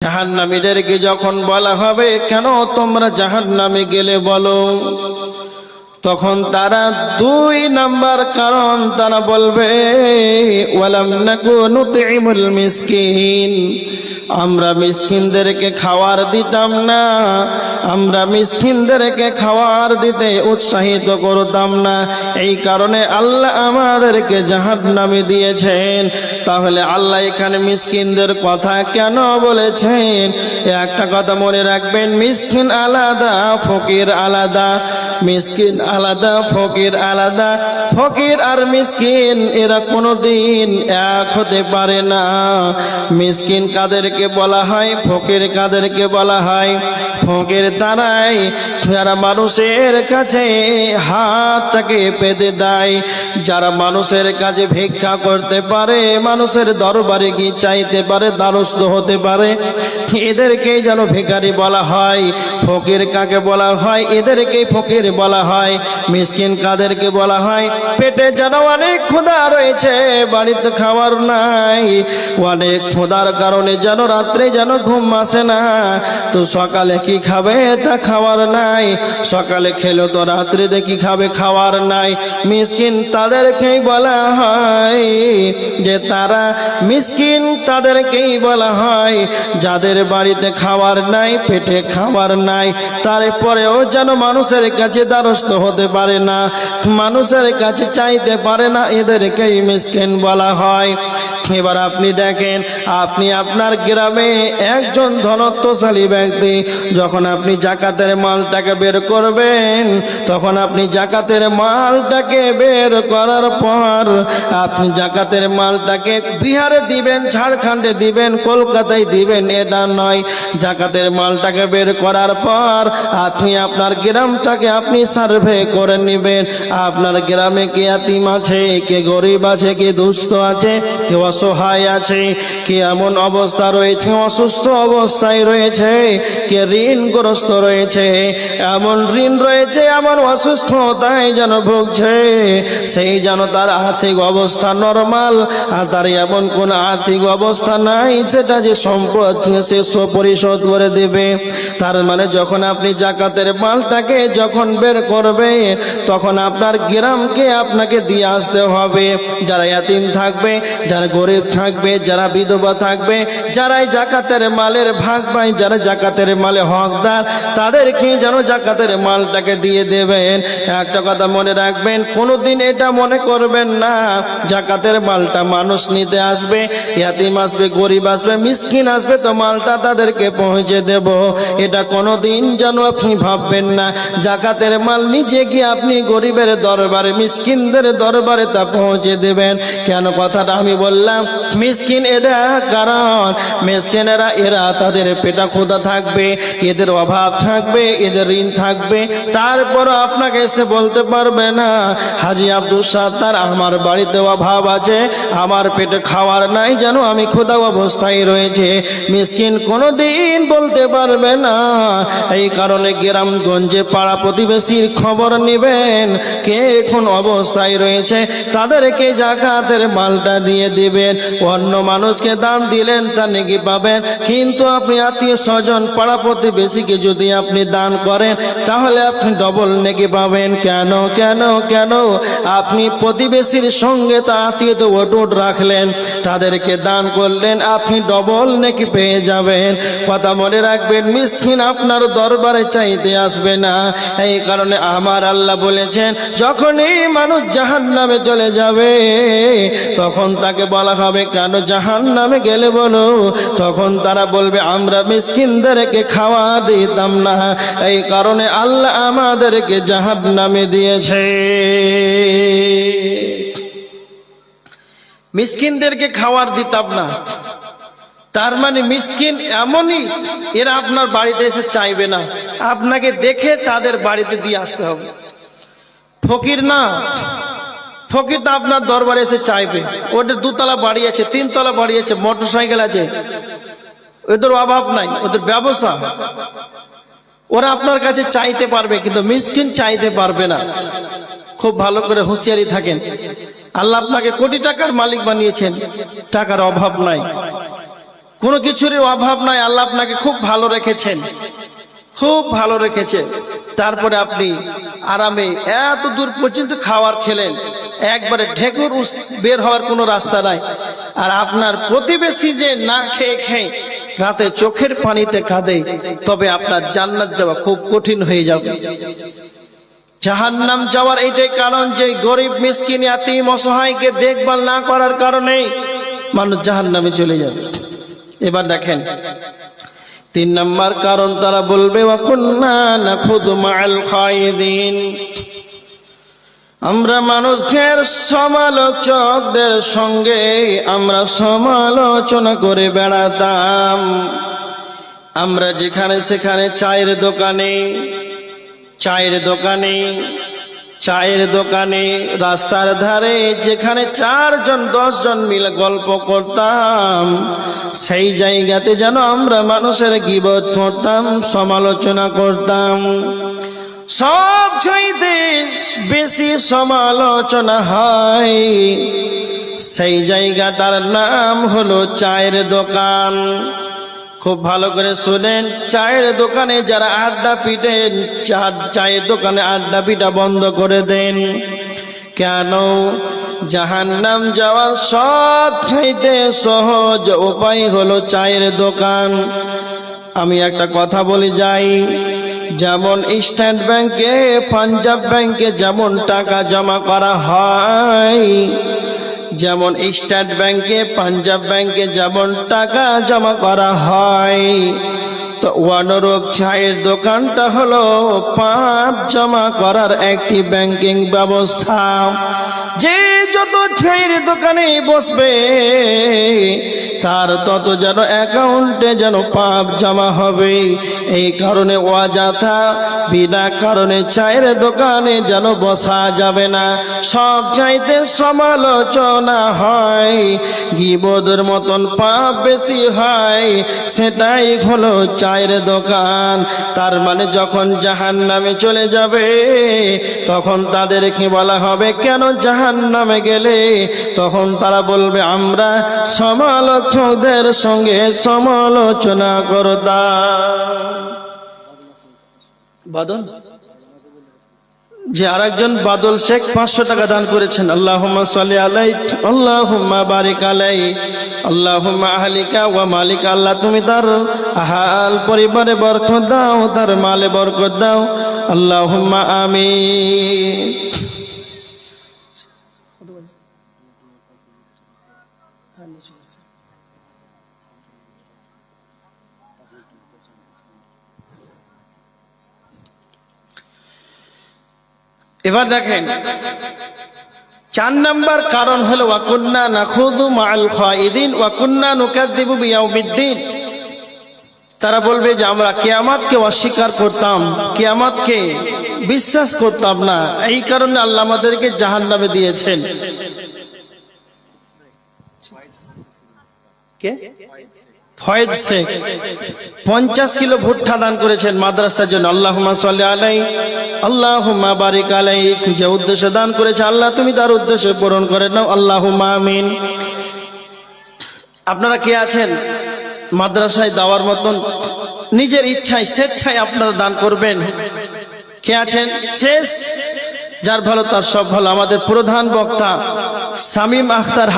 জাহান্নামীদেরকে যখন বলা হবে কেন তোমরা জাহান্নামে গেলে বলো? তখন তারা দুই নাম্বার কারণ তারা বলবে আমরা মিসকিনদেরকে খাওয়ার দিতাম না, আমরা মিসকিনদেরকে খাওয়ার দিতে উৎসাহিত করতাম না। এই কারণে আল্লাহ আমাদেরকে জাহান্নামে দিয়েছেন। তাহলে আল্লাহ এখানে মিসকিনদের কথা কেন বলেছেন? একটা কথা মনে রাখবেন, মিসকিন আলাদা, ফকির আলাদা। মিসকিন আলাদা, ফকির আলাদা, ফকির আর মিসকিন, এরা কোনোদিন এক হতে পারে না। মিসকিন কাদেরকে বলা হয়, ফকির কাদেরকে বলা হয়। ফকির তারাই যারা মানুষের কাছে হাতটাকে পেতে দেয়, যারা মানুষের কাছে ভিক্ষা করতে পারে, মানুষের দরবারে গিয়ে চাইতে পারে, দ্বারস্থ হতে পারে। এদেরকেই যেন ভিখারি বলা হয়, ফকির কাকে বলা হয়, এদেরকেই ফকির বলা হয়। মিসকিন কাদেরকে বলা হয়, পেটে যেন অনেক ক্ষুধা রয়েছে, বাড়িতে খাবার নাই। অনেক ক্ষুধার কারণে যেন রাত্রে যেন ঘুম আসে না। তো সকালে কি খাবে তা খাওয়ার নাই। সকালে খেলো তো রাত্রে দেখি খাবে খাওয়ার নাই। মিসকিন তাদেরকেই বলা হয় যে, তারা মিসকিন তাদেরকেই বলা হয়, যাদের বাড়িতে খাবার নাই, পেটে খাবার নাই, তারপরেও যেন মানুষের কাছে দ্বারস্থ হতে পারে না। মানুষের কাছে চাইতে পারে না এদেরকেই মিসকিন বলা হয়। এবার আপনি দেখেন, আপনি আপনার গ্রামে একজন ধনত্বশালী ব্যক্তি, যখন আপনি জাকাতের মালটাকে বের করবেন, তখন আপনি জাকাতের মালটাকে বের করার পর আপনি জাকাতের মালটাকে বিহারে দিবেন, ঝাড়খণ্ডে দিবেন, কলকাতায় দিবেন, এটা নয়। জাকাতের মালটাকে বের করার পর আপনি আপনার গ্রামটাকে আপনি সার্ভে করে নেবেন। আপনার গ্রামে কে আতিম আছে, কে গরিব আছে, কে দুস্থ আছে, কে অসহায় আছে, কে এমন অবস্থা রয়েছে, অসুস্থ অবস্থায় রয়েছে, কে ঋণগ্রস্ত রয়েছে, এমন ঋণ রয়েছে, এমন অসুস্থতায় যেন ভুগছে, সেই যেন তার আর্থিক অবস্থা নরমাল, আর তার এমন কোন আর্থিক অবস্থা নাই, সেটা যে সম্পদ সে পরিশোধ করে দেবে। তার মানে যখন আপনি জাকাতের মালটাকে যখন বের করবে, তখন আপনার গ্রামকে আপনাকে দিয়ে আসতে হবে। যারা এতিম থাকবে, যারা গরিব থাকবে, যারা বিধবা থাকবে, যারাই জাকাতের মালের ভাগ পায়, যারা জাকাতের মালে হকদার, তাদেরকে যেন জাকাতের মালটাকে দিয়ে দেবেন। একটা কথা মনে রাখবেন, কোনোদিন এটা মনে করবেন না, জাকাতের মালটা মানুষ নিতে আসবে, ইয়াতিম আসবে, গরিব আসবে, মিসকিন আসবে, তো মালটা তাদেরকে পৌঁছে দেব। এটা কোনোদিন যেন আপনি ভাববেন না, জাকাতের মাল নিজে গিয়ে আপনি গরিবের দরবারে, মিসকিনদের দরবারে তা পৌঁছে দেবেন। কেন? কথাটা আমি বললাম মিসকিন এরা কারণ। মিসকিনেরা, এরা তাদের পেটা খোদা থাকবে, এদের অভাব থাকবে, এদের ঋণ থাকবে। তারপর আপনাকে এসে বলতে পারবে না, হাজি আব্দুল সাত্তার আমার বাড়িতে অভাব আছে, আমার পেটে খাওয়ার নাই, যেন আমি খোদা অবস্থায় রয়েছে। মিসকিন কোনোদিন বলতে পারবে না, এই কারণে গ্রামগঞ্জে পাড়া প্রতিবেশীর খবর নেবেন, কে এখন অবস্থায় রয়েছে, তাদেরকে জাকাতের মালটা দিয়ে দিবেন অন্য মানুষকে দান দিলেন, তা নেকি পাবেন। কিন্তু আপনি আত্মীয় স্বজন, পাড়া প্রতিবেশীকে যদি আপনি দান করেন, তাহলে আপনি ডবল নেকি পাবেন। কেন কেন কেন? আপনি প্রতিবেশীর সঙ্গে তা আত্মীয় অটুট রাখলেন, তাদেরকে দান করলেন, আপনি ডবল নেকি পেয়ে যাবেন। কথা মনে রাখবেন, মিসকিন আপনার দরবারে চাইতে আসবে না। এই কারণে আমার আল্লাহ বলেছেন, যখনই মানুষ জাহান নামে চলে যাবে, তখন তাকে বলা হবে, কেন জাহান নামে গেলে বলো? তখন তারা বলবে, আমরা মিসকিনদেরকে খাওয়া দিতাম না। এই কারণে আল্লাহ আমাদেরকে জাহান নামে দিয়েছে। মিসকিনদেরকে খাওয়ার দিতাম না। তার মানে মিসকিন এমনই, এরা আপনার বাড়িতে এসে চাইবে না। আপনাকে দেখে তাদের বাড়িতে দিয়ে আসতে হবে। ফকির না ফকির তো আপনার দরবারে এসে চাইবে। ওদের দুতলা বাড়ি আছে, তিনতলা বাড়ি আছে মোটর সাইকেল আছে। ওদের অভাব নাই, ওদের ব্যবসা। ওরা আপনার কাছে চাইতে পারবে, কিন্তু মিসকিন চাইতে পারবে না। খুব ভালো করে হুঁশিয়ারি থাকেন। আল্লাহ আপনাকে কোটি টাকার মালিক বানিয়েছেন, টাকার অভাব নাই। কোনো কিছুরই অভাব নাই, আল্লাহ আপনাকে খুব ভালো রেখেছেন। খুব ভালো রেখেছে। তারপরে আপনি আরামে এত দূর পর্যন্ত খাবার খেলেন। একবারে ঢেকুর বের হওয়ার কোনো রাস্তা নাই। আর আপনার প্রতিবেশী যে না খেয়ে খেয়ে রাতে চোখের পানিতে কাঁদে, তবে আপনার জান্নাত যাওয়া খুব কঠিন হয়ে যাবে। জাহান্নাম যাওয়ার এইটাই কারণ যে গরিব, মিসকিন আতিম অসহায়কে দেখভাল না করার কারণে মানুষ জাহান্নামে চলে যাবে। এবার দেখেন, তিন নম্বর কারণ তারা বলবে ওয়াকুন্না নাখুদু মাআল খায়দিন। আমরা মানুষের সমালোচকদের সঙ্গে আমরা সমালোচনা করে বেড়াতাম। আমরা যেখানে সেখানে চায়ের দোকানে চায়ের দোকানে চায়ের দোকানে, রাস্তার ধারে যেখানে চারজন, দশজন মিলে গল্প করতাম। সেই জায়গাতে যেন আমরা মানুষের গিবত করতাম, সমালোচনা করতাম। সব চাইতে বেশি সমালোচনা হয়। সেই জায়গাটার নাম হলো চায়ের দোকান। খুব ভালো করে শুনেন, চায়ের দোকানে যারা আড্ডা পিটেন চায়ের দোকানে আড্ডা পিটা বন্ধ করে দেন। কেন? জাহান্নাম যাওয়ার সব চাইতে সহজ উপায় হলো চায়ের দোকান। আমি একটা কথা বলে যাই। যেমন স্টেট ব্যাংকে পাঞ্জাব ব্যাংকে যেমন টাকা জমা করা হয়, যেমন স্টেট ব্যাংকে পাঞ্জাব ব্যাংকে যেমন টাকা জমা করা হয়। তো অনুরূপ চায়ের দোকানটা হলো পাপ জমা করার একটি ব্যাংকিং ব্যবস্থা। যে যত দোকানে বসবে, তার তত যেন অ্যাকাউন্টে যেন পাপ জমা হবে। এই কারণে অযথা, বিনা কারণে চায়ের দোকানে যেন বসা যাবে না। সব চাইতে সমালোচনা হয়, গিবদের মতন পাপ বেশি হয়, সেটাই হলো চায়ের দোকান। তার মানে যখন জাহান নামে চলে যাবে, তখন তাদেরকে বলা হবে, কেন জাহান নামে গেলে তখন তারা বলবে, আমরা সমালোচকদের সঙ্গে সমালোচনা করতাম। বাদল? যে আরেকজন বাদল শেখ পাঁচশো টাকা দান করেছেন আল্লাহ আল্লাহ আল্লাহ আল্লাহ, তুমি তার আহাল পরিবারে বরকত দাও, তার মালে বরকত দাও। আল্লাহ আমি এবার দেখেন চার নাম্বার কারণ হলো ওয়াকুন্না নাখুদু মাল খাইদিন ওয়াকুন্না নুকাদ্দিবু বিয়াউমিদ্দিন তারা বলবে যে আমরা কিয়ামতকে অস্বীকার করতাম কিয়ামতকে বিশ্বাস করতাম না। এই কারণে আল্লাহ আমাদেরকে জাহান্নামে দিয়েছেন। কে? ফয়েজ শেখ পঞ্চাশ কিলো ভুট্টা দান করেছেন মাদ্রাসার জন্য। আল্লাহ সাল্লি আলাই আল্লাহ বারিক আলাই যে উদ্দেশ্যে দান করেছে, আল্লাহ তুমি তার উদ্দেশ্য পূরণ করে নাও। আল্লাহ আমিন। আপনারা কে আছেন? মাদ্রাসায় দেওয়ার মতন নিজের ইচ্ছায়, স্বেচ্ছায় আপনারা দান করবেন। কে আছেন? শেষ। যার ভালো তার সব ভালো আমাদের প্রধান বক্তা শামীম আখতার